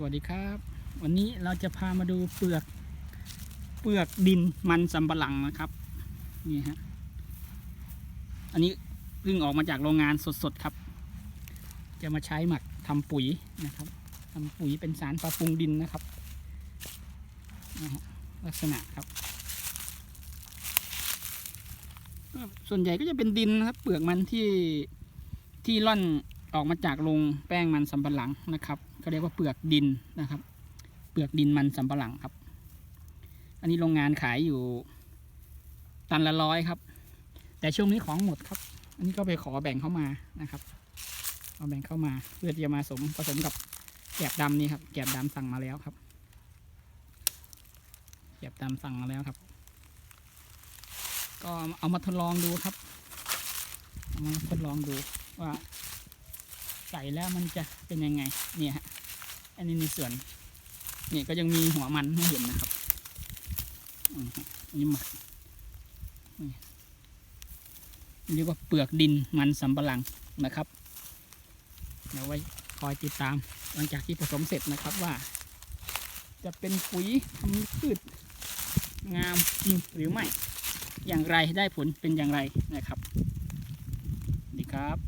สวัสดีครับ วันนี้เราจะพามาดูเปลือกเปลือกดินมันสำปะหลังนะครับนี่ฮะอันนี้เพิ่งออกมาจากโรงงานสดๆครับ จะมาใช้หมักทำปุ๋ยนะครับทำปุ๋ยเป็นสารปรับปรุงดินนะครับนะฮะลักษณะครับ ส่วนใหญ่ก็จะเป็นดินนะครับ เปลือกมันที่ที่ร่อน ออกมาจากโรงแป้งมันสำปะหลังนะครับเขาเรียกว่าเปลือกดินนะครับ เปลือกดินมันสำปะหลังครับ อันนี้โรงงานขายอยู่ตันละร้อยครับ แต่ช่วงนี้ของหมดครับ อันนี้ก็ไปขอแบ่งเข้ามานะครับเอาแบ่งเข้ามาเพื่อจะมาสมผสมกับแกบดำนี่ครับ แกบดำสั่งมาแล้วครับ แกบดำสั่งมาแล้วครับ ก็เอามาทดลองดูครับเอามาทดลองดูว่า ใส่แล้วมันจะเป็นยังไง เนี่ยฮะอันนี้ในส่วนนี่ก็ยังมีหัวมันให้เห็นนะครับอันนี้หมักนี่เรียกว่าเปลือกดินมันสำปะหลังนะครับ เดี๋ยวไว้คอยติดตามหลังจากที่ผสมเสร็จนะครับว่า จะเป็นปุ๋ยทำพืชงามจริงหรือไม่ อย่างไรได้ผลเป็นอย่างไรนะครับ ดีครับ